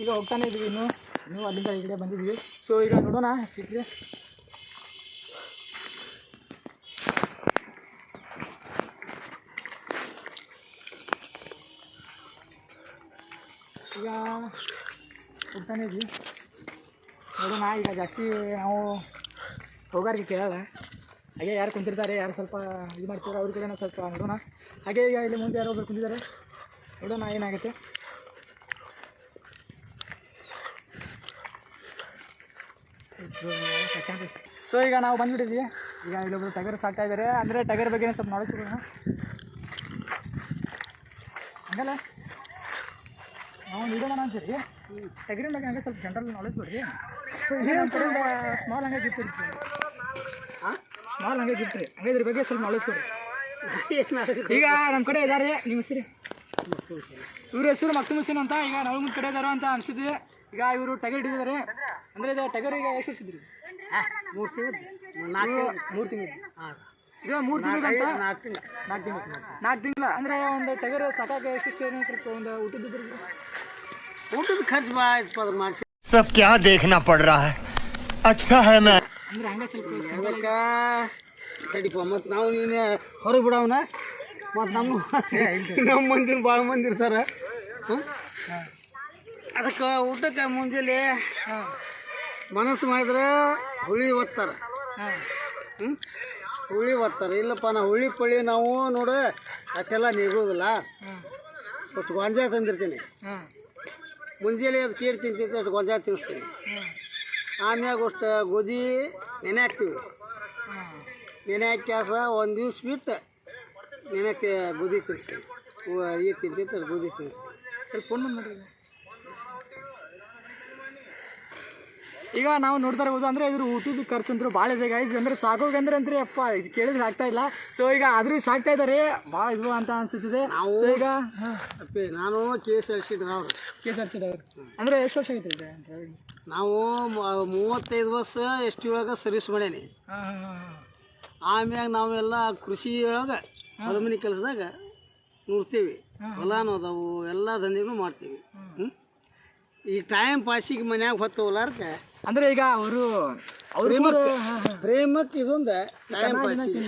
ಈಗ ಹೋಗ್ತಾನೆ ಇದ್ವಿ ಇನ್ನು. ಇನ್ನೂ ಅಲ್ಲಿಂದ ಈ ಕಡೆ ಬಂದಿದ್ವಿ. ಸೊ ಈಗ ನೋಡೋಣ ಸಿಕ್ಕರೆ. ಈಗ ಹೋಗ್ತಾನೆ ಇದ್ವಿ. ನೋಡೋಣ, ಈಗ ಜಾಸ್ತಿ ನಾವು ಹೋಗೋರಿಗೆ ಕೇಳಲ್ಲ. ಹಾಗೆ ಯಾರು ಕುಂತಿರ್ತಾರೆ, ಯಾರು ಸ್ವಲ್ಪ ಇದು ಮಾಡ್ತಾರೆ, ಅವ್ರ ಕಡೆ ಸ್ವಲ್ಪ ನೋಡೋಣ. ಹಾಗೆ ಈಗ ಇಲ್ಲಿ ಮುಂದೆ ಯಾರೋ ಒಬ್ಬರು ಕುಂತಿದ್ದಾರೆ. ನೋಡೋಣ ಏನಾಗುತ್ತೆ. ಸೊ ಈಗ ನಾವು ಬಂದ್ಬಿಟ್ಟಿದ್ವಿ. ಈಗ ಇಲ್ಲೊಬ್ರು ಟಗರ್ ಸಾಕ್ತಾ ಇದ್ದಾರೆ ಅಂದರೆ ಟಗರ್ ಬಗ್ಗೆ ಸ್ವಲ್ಪ ನಾಲೆಜ್ ಹಂಗಲ್ಲ? ನಾವು ವಿಡಿಯೋ ಮಾಡೋಣ ಅಂತೀರಿ ಟಗರಿನ ಬಗ್ಗೆ ಹಂಗೆ ಸ್ವಲ್ಪ ಜನರಲ್ ನಾಲೆಜ್ ನಮ್ಮ ಸ್ಮಾಲ್ ಹಂಗೆ ಗಿಫ್ಟ್ ಇರ್ತೀವಿ ಸ್ಮಾಲ್ ಹಂಗೆ ಗಿಫ್ಟ್ ರೀ ಹಂಗೆ ಇದ್ರ ಬಗ್ಗೆ ಸ್ವಲ್ಪ ನಾಲೆಜ್ ಕೊಡ್ರಿ ಈಗ ನಮ್ಮ ಕಡೆ ಇದ್ದಾರೆ ನಿಮ್ಮ ಹೆಸರು? ಇವ್ರ ಹೆಸರು ಮತ್ತೆ ಹುಸೇನ್ ಅಂತ ಈಗ ನಾವು ಮುಂದೆ ಕಡೆ ಇದ್ದಾರೋ ಅಂತ ಅನ್ಸಿದ್ವಿ ಈಗ ಇವರು ಟಗರ್ ಹಿಡಿದಿದ್ದಾರೆ ಅಂದರೆ ಇದು ಟಗರ್ ಈಗ ಎಷ್ಟು ವರ್ಷದ್ರಿ ಮೂರು ತಿಂಗಳು ನಾಲ್ಕು ಮೂರು ತಿಂಗಳು ಹಾಂ ಈಗ ಮೂರು ತಿಂಗಳು ಅಂತ ನಾಲ್ಕು ತಿಂಗಳು ನಾಲ್ಕು ತಿಂಗಳು ನಾಲ್ಕು ತಿಂಗಳ ಅಂದರೆ ಒಂದು ಟಗರ್ ಸಾಕಾಗ ಎಷ್ಟು ಏನೋ ಸ್ವಲ್ಪ ಒಂದು ಊಟದ ಊಟದ ಖರ್ಚು ಭಾಳ ಆಯ್ತು ಅದ್ರ ಮಾಡಿಸಿ सब क्या देखना पड़ रहा है अच्छा है मैं ಅಂದ್ರೆ ಹಂಗೆ ಸ್ವಲ್ಪ ಅದಕ್ಕೆ ತಡಿಪ ಮತ್ತು ನಾವು ನೀನು ಹೊರಗೆ ಬಿಡವನ ಮತ್ತು ನಮ್ಮ ನಮ್ಮ ಮಂದಿನ ಭಾಳ ಮಂದಿ ಇರ್ತಾರೆ ಹಾಂ ಅದಕ್ಕೆ ಊಟಕ್ಕೆ ಮುಂಜಾನೆ ಹಾಂ ಮನಸ್ಸು ಮಾಡಿದ್ರೆ ಹುಳಿ ಒತ್ತಾರೆ. ಹುಳಿ ಒತ್ತಾರೆ. ಇಲ್ಲಪ್ಪ, ನಾ ಹುಳಿ ಪಳಿ ನಾವು ನೋಡು, ಅಷ್ಟೆಲ್ಲ ನೀಗೋದಿಲ್ಲ. ಅಷ್ಟು ಗೊಂಜಾಳ ತಂದಿರ್ತೀನಿ. ಮುಂಜಾನೆ ಅದು ಕೇಳಿ ತಿಂತಿತ್ತು ಅಷ್ಟು ಗೊಂಜಾಳ ತಿನ್ನಿಸ್ತೀನಿ ಆಮ್ಯಾಗ ಅಷ್ಟು ಗೋಧಿ ನೆನೆ ಹಾಕ್ತೀವಿ. ನೆನೆ ಹಾಕಿ ಕ್ಯಾಸ ಒಂದು ದಿವ್ಸ ಬಿಟ್ಟು ನೆನೆಕ್ಕೆ ಗೋಧಿ ತಿನ್ನಿಸ್ತೀನಿ ಈ ಅಷ್ಟು ಗೋಧಿ ತಿನ್ನಿಸ್ತೀನಿ ಸ್ವಲ್ಪ ಫೋನ್ ಬಂದು ಈಗ ನಾವು ನೋಡ್ತಾ ಇರ್ಬೋದು ಅಂದರೆ ಇದ್ರ ಊಟದ ಖರ್ಚು ಅಂದ್ರೆ ಭಾಳ ಇದೆ ಗೈಸ್ ಅಂದರೆ ಸಾಕೋಗಂದ್ರೆ ಅಂದ್ರೆ ಅಪ್ಪ ಇದು ಕೇಳಿದ್ರೆ ಆಗ್ತಾ ಇಲ್ಲ. ಸೊ ಈಗ ಆದರೂ ಸಾಕ್ತಾ ಇದ್ದಾರೆ. ಭಾಳ ಇದು ಅಂತ ಅನಿಸುತ್ತಿದೆ. ನಾವು- ಸೊ ಈಗ ನಾನು K S R C driver. K S R C ಅಂದರೆ ಎಷ್ಟು ವರ್ಷ ಆಗೈತೆ ಇದೆ ನಾವು ಮೂವತ್ತೈದು ವರ್ಷ ಎಸ್ ಟಿ ಒಳಗೆ ಸರ್ವಿಸ್ ಮಾಡೇನಿ ಆಮ್ಯಾಗ ನಾವೆಲ್ಲ ಕೃಷಿ ಒಳಗೆ ಹೊಲ ಮನೆ ಕೆಲಸದಾಗ ನೋಡ್ತೀವಿ ಹೊಲನೂ ಅದಾವು ಎಲ್ಲ ದಂಧೆಗಳು ಮಾಡ್ತೀವಿ. ಹ್ಞೂ ಈ ಟೈಮ್ ಪಾಸಿಗೆ ಮನ್ಯಾಗ ಹೊತ್ತು ಹೋಲಾರ್ಕ ಅಂದ್ರೆ ಈಗ ಅವರು ಅವರು ಪ್ರೇಮಕ್ಕೆ ಪ್ರೇಮಕ್ಕೆ ಇದೊಂದು ಟೈಮ್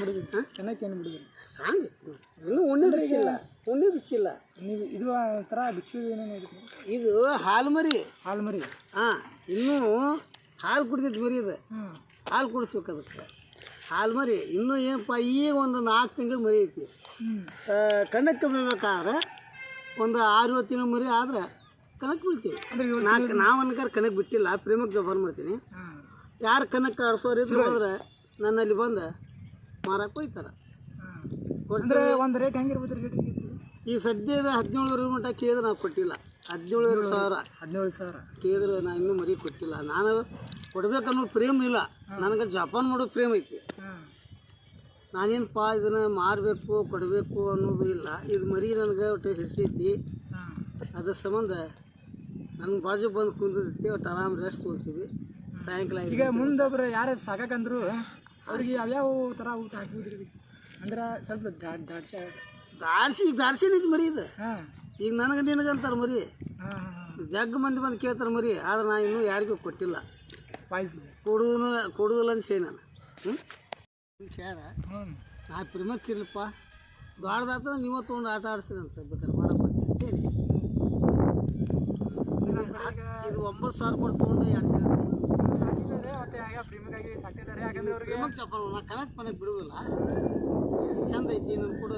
ಬಿಡಿದ್ರು ಚೆನ್ನಾಗಿ ಏನು ಬಿಡಿದ್ರು ಹಂಗೆ ಇನ್ನೂ ಉಣ್ಣೆ ಬಿಚ್ಚಿಲ್ಲ ಉಣ್ಣೆ ಬಿಚ್ಚಿಲ್ಲ. ನೀವು ಇದು ಒಂಥರ ಬಿಚ್ಚು ಏನೇನು ಇದು. ಹಾಲು ಮರಿ. ಹಾಲು ಮರಿ. ಹಾಂ ಇನ್ನೂ ಹಾಲು ಕುಡ್ದಿದ್ದು ಮರಿ ಇದು. ಹಾಲು ಕುಡಿಸ್ಬೇಕು ಅದಕ್ಕೆ. ಹಾಲು ಮರಿ ಇನ್ನೂ ಏನಪ್ಪ ಈಗ ಒಂದು ನಾಲ್ಕು ತಿಂಗಳು ಮರಿ ಐತಿ. ಕಣ್ಣಕ್ಕೆ ಬೀಳ್ಬೇಕಾದ್ರೆ ಒಂದು ಆರು ಏಳು ತಿಂಗಳು ಮರಿ ಆದ್ರೆ ಕಣಕ್ಕೆ ಬಿಡ್ತೀವಿ. ನಾಲ್ಕು ನಾವು ಅನ್ಕಾರ ಕನಕ್ ಬಿಟ್ಟಿಲ್ಲ ಪ್ರೇಮಕ್ಕೆ ಜೋಪಾನ ಮಾಡ್ತೀನಿ. ಯಾರು ಕಣಕ್ಕೆ ಆಡ್ಸೋರು ಇದ್ರು ಹೋದ್ರೆ ನನ್ನಲ್ಲಿ ಬಂದು ಮಾರಕ್ಕೆ ಹೋಯ್ತಾರೆ. ಅಂದರೆ ಒಂದು ರೇಟ್ ಹೆಂಗಿರ್ಬೋದು ರೇಟ್ ಈ ಸದ್ಯದ ಹದಿನೇಳುವರೆ ಮಟ್ಟ ಕೇಳಿದ್ರೆ ನಾವು ಕೊಟ್ಟಿಲ್ಲ. ಹದಿನೇಳುವರೆ ಸಾವಿರ. ಹದಿನೇಳು ಸಾವಿರ. ಕೇಳಿದ್ರೆ ನಾನು ಇನ್ನೂ ಮರಿ ಕೊಟ್ಟಿಲ್ಲ. ನಾನು ಕೊಡ್ಬೇಕನ್ನೋ ಪ್ರೇಮ ಇಲ್ಲ. ನನಗೆ ಜಪಾನ್ ಮಾಡೋ ಪ್ರೇಮ ಐತಿ. ನಾನೇನು ಪಾ ಇದನ್ನು ಮಾರಬೇಕು ಕೊಡಬೇಕು ಅನ್ನೋದು ಇಲ್ಲ. ಇದು ಮರಿ ನನಗೆ ಒಟ್ಟು ಹಿಡ್ಸೈತಿ. ಅದ್ರ ಸಂಬಂಧ ನನ್ನ ಬಾಜು ಬಂದು ಕುಂದಿರ್ತೀವಿ ಒಟ್ಟು ಆರಾಮ್ ರೆಸ್ಟ್ ಹೋಗ್ತೀವಿ ಸಾಯಂಕಾಲ ಈಗ ಮುಂದೊಬ್ರು ಯಾರು ಸಾಕಂದ್ರು ಅವ್ರಿಗೆ ಯಾವ್ಯಾವ ಥರ ಊಟ ಹಾಕಿದ್ರಿ? ಅಂದ್ರೆ ಸ್ವಲ್ಪ ದಾಡ್ ದಾಡ್ಸಿ ದಾರ್ಸಿ ದಾರ್ಸಿ ನಿಜ ಮರಿ ಇದು. ಈಗ ನನಗೆ ನಿನಗಂತಾರೆ ಮರಿ. ಜಗ್ ಮಂದಿ ಬಂದು ಕೇಳ್ತಾರೆ ಮರಿ ಆದ್ರೆ ನಾನು ಇನ್ನೂ ಯಾರಿಗೂ ಕೊಟ್ಟಿಲ್ಲ. ಪಾಯಸ ಕೊಡುವುದಿಲ್ಲ ಅಂತ ಹೇಳಿ ನಾನು. ಹ್ಞೂ ಶೇರ ನಾ ಪ್ರೇಮಕ್ಕೆ ದೊಡ್ಡದಾಗ್ತದೆ ನೀವೇ ತೊಗೊಂಡು ಆಟ ಆಡ್ಸಿರಿ ಅಂತ ಬೇಕಾದ್ರೆ ಮಾರ ಕೊಡ್ತೀನಿ ಅಂತೇಳಿ ಇದು ಒಂಬತ್ತು ಸಾವಿರ ಕೊಟ್ಟು ತೊಗೊಂಡು ಎರಡು ತಿಂಗಳು ಸಾಕಿದ್ದಾರೆ ಮತ್ತೆ ಆಗ ಪ್ರೇಮಿಗಾಗಿ ಸಾಕ್ತಿದ್ದಾರೆ ಯಾಕಂದ್ರೆ ಅವ್ರಿಗೆ ಪ್ರೇಮಕ್ಕೆ ಚಪ್ಪಲ್ ನಾ ಕಣಕ್ಕೆ ಮನೆಗೆ ಬಿಡುವುದಿಲ್ಲ ಚಂದ ಐತಿ ನನ್ನ ಕೂಡ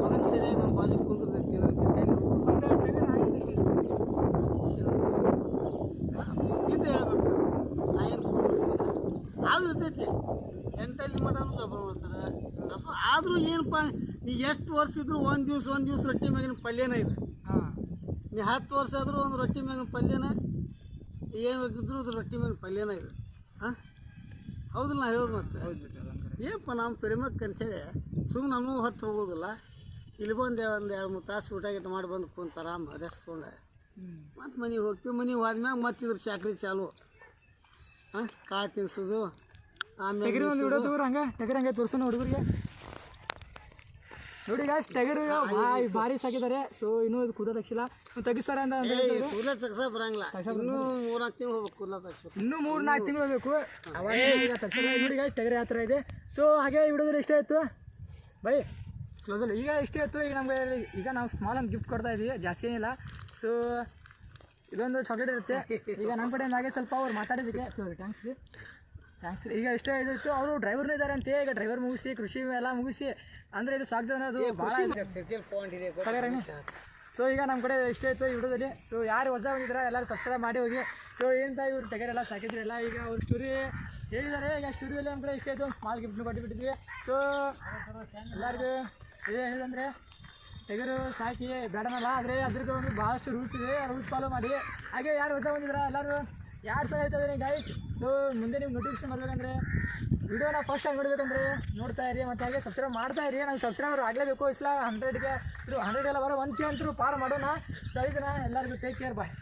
ಮಗನ ಸರಿಯಾಗಿ ನನ್ನ ಬಾಜು ಕುಂದಿರ್ತೈತಿ ನನ್ನ ಬಿಟ್ಟಾಗಿ ಒಂದು ಟಗರ್ ಆಯ್ತು ಇದ್ದೇ ಹೇಳ್ಬೇಕು ನಾ ಏನು ಆದ್ರೂ ಇರ್ತೈತಿ. ಎಂಟಲ್ಲಿ ಮಾಡ್ತಾರೆ. ಆದರೂ ಏನಪ್ಪ ನೀ ಎಷ್ಟು ವರ್ಷ ಇದ್ರು ಒಂದು ದಿವ್ಸ ಒಂದು ದಿವ್ಸ ರೊಟ್ಟಿ ಮ್ಯಾಗಿನ ಪಲ್ಯನ ಇದೆ ನೀ ಹತ್ತು ವರ್ಷ ಆದರೂ ಒಂದು ರೊಟ್ಟಿ ಮೇಲಿನ ಪಲ್ಯನ ಏನು ಬೇಕಿದ್ರು ಅದು ರೊಟ್ಟಿ ಮೇಲಿನ ಪಲ್ಯನ ಇದೆ. ಹಾಂ? ಹೌದಿಲ್ಲ ನಾ ಹೇಳೋದು ಮತ್ತೆ. ಏನಪ್ಪ ನಮ್ಮ ಪ್ರೇಮಕ್ಕೆ ಅಂಥೇಳಿ ಸುಮ್ಮನೆ ನಮಗೂ ಹೊತ್ತು ಹೋಗೋದಿಲ್ಲ. ಇಲ್ಲಿ ಬಂದೆ ಒಂದು ಎರಡು ಮೂರು ತಾಸು ಊಟ ಗೀಟ ಮಾಡಿ ಬಂದು ಕುಂತ ಆರಾಮ ಮತ್ತು ಮನೆಗೆ ಹೋಗ್ತೀವಿ. ಮನೆಗೆ ಹೋದ್ಮ್ಯಾಗ ಮತ್ತೆ ಇದ್ರ ಚಾಕ್ರಿ ಚಾಲು. ಹಾಂ? ಕಾಳು ತಿನ್ಸೋದು ಆಮೇಲೆ ತೋರ್ಸೋಣ ಹುಡುಗರಿಗೆ. ನೋಡಿ ಗಾಯ್ಸ್ ಟಗರು ಭಾರಿ ಭಾರಿ ಸಾಕಿದ್ದಾರೆ. ಸೊ ಇನ್ನೂ ಇದು ಕೂದ ತಕ್ಷಿಲ್ಲ ತೆಗಿಸ್ತಾರೆ ಅಂತ ಅಂದ್ರೆ ಹೇಳ್ತಿದ್ರು. ಕೂದಲ ತಗ್ಸ ಬರಂಗಿಲ್ಲ. ಇನ್ನೂ ಮೂರ್ನಾಲ್ಕು ತಿಂಗಳು ಹೋಗ್ಬೇಕು ಕೂದಲ ತಗ್ಸ್ಬೇಕು. ಇನ್ನೂ ಮೂರು ನಾಲ್ಕು ತಿಂಗಳು ಬೇಕು ಅವಾಗ ಈಗ ನೋಡಿ ಗಾಯ್ಸ್ ಟಗರು ಯಾವ ಥರ ಇದೆ. ಸೊ ಹಾಗೆ ಹಿಡಿದ್ರೆ ಎಷ್ಟೇ ಆಯ್ತು? ಬೈ ಕ್ಲೋಸಲ್ಲಿ ಈಗ ಎಷ್ಟೇ ಆಯ್ತು? ಈಗ ನಮಗೆ ಈಗ ನಾವು ಸ್ಮಾಲ್ ಒಂದು ಗಿಫ್ಟ್ ಕೊಡ್ತಾ ಇದೀವಿ. ಜಾಸ್ತಿ ಏನಿಲ್ಲ. ಸೊ ಇದೊಂದು ಚಾಕ್ಲೇಟ್ ಇರುತ್ತೆ. ಈಗ ನಮ್ಮ ಕಡೆಯಿಂದ ಹಾಗೆ ಸ್ವಲ್ಪ ಅವ್ರು ಮಾತಾಡೋದಕ್ಕೆ ಥ್ಯಾಂಕ್ಸ್ ರೀ. ಥ್ಯಾಂಕ್ಸ್ ರೀ ಈಗ ಇಷ್ಟ ಇದಿತ್ತು ಅವರು ಡ್ರೈವರ್ನೂ ಇದ್ದಾರೆ ಅಂತ. ಈಗ ಡ್ರೈವರ್ ಮುಗಿಸಿ ಕೃಷಿ ಎಲ್ಲ ಮುಗಿಸಿ. ಅಂದರೆ ಇದು ಸಾಕ್ದು ಅನ್ನೋದು ಭಾಳ ಸೊ ಈಗ ನಮ್ಮ ಕಡೆ ಇಷ್ಟೇ ಇತ್ತು ಈ ವಿಡಿಯೋದಲ್ಲಿ. ಸೊ ಯಾರು ಹೊಸ ಬಂದಿದ್ರೆ ಎಲ್ಲರೂ ಸಬ್ಸ್ಕ್ರೈಬ್ ಮಾಡಿ ಹೋಗಿ. ಸೊ ಏನಂತ ಇವ್ರು ಟಗರೆಲ್ಲ ಸಾಕಿದ್ರಲ್ಲ ಈಗ ಅವ್ರ ಸ್ಟೋರಿ ಹೇಳಿದ್ದಾರೆ ಈಗ ಸ್ಟುಡಿಯೋದಲ್ಲಿ ನಮ್ಮ ಕಡೆ ಇಷ್ಟೇ ಇತ್ತು ಒಂದು ಸ್ಮಾಲ್ ಗಿಫ್ಟ್ನು ಕೊಟ್ಟುಬಿಟ್ಟಿದ್ವಿ ಸೊ ಎಲ್ಲರಿಗೂ ಇದೇ ಹೇಳಿದಂದರೆ ಟಗರು ಸಾಕಿ ಬೇಡನಲ್ಲ. ಆದರೆ ಅದ್ರದ್ದು ಒಂದು ಭಾಳಷ್ಟು ರೂಲ್ಸ್ ಇದೆ. ರೂಲ್ಸ್ ಫಾಲೋ ಮಾಡಿ. ಹಾಗೆ ಯಾರು ಹೊಸ ಬಂದಿದ್ರೆ ಎಲ್ಲರೂ? ಯಾರು ಸಲ ಹೇಳ್ತಾ ಇದ್ದೀನಿ ಗೈಸ್ ಸೊ ಮುಂದೆ ನಿಮ್ಗೆ ನೋಟಿಫಿಕೇಶನ್ ಬರಬೇಕಂದ್ರೆ ವಿಡಿಯೋನ ಫಸ್ಟ್ ಆಗಿ ನೋಡ್ಬೇಕಂದ್ರೆ ನೋಡ್ತಾ ಇರಿ, ಮತ್ತು ಹಾಗೆ ಸಬ್ಸ್ಕ್ರೈಬ್ ಮಾಡ್ತಾ ಇರಿ. ನಾವು ಸಬ್ಸ್ಕ್ರೈಬರ್ ಆಗಲೇಬೇಕು, ಇಸ್ಲ ಹಂಡ್ರೆಡ್ಗೆ ಹಂಡ್ರೆಡ್ ಎಲ್ಲ ಬರೋ ಒನ್ ಕೆ ಪಾರು ಪಾರ್ ಮಾಡೋಣ. ಸರಿ ದಿನ ಎಲ್ಲರಿಗೂ ಟೇಕ್ ಕೇರ್ ಬಾಯ್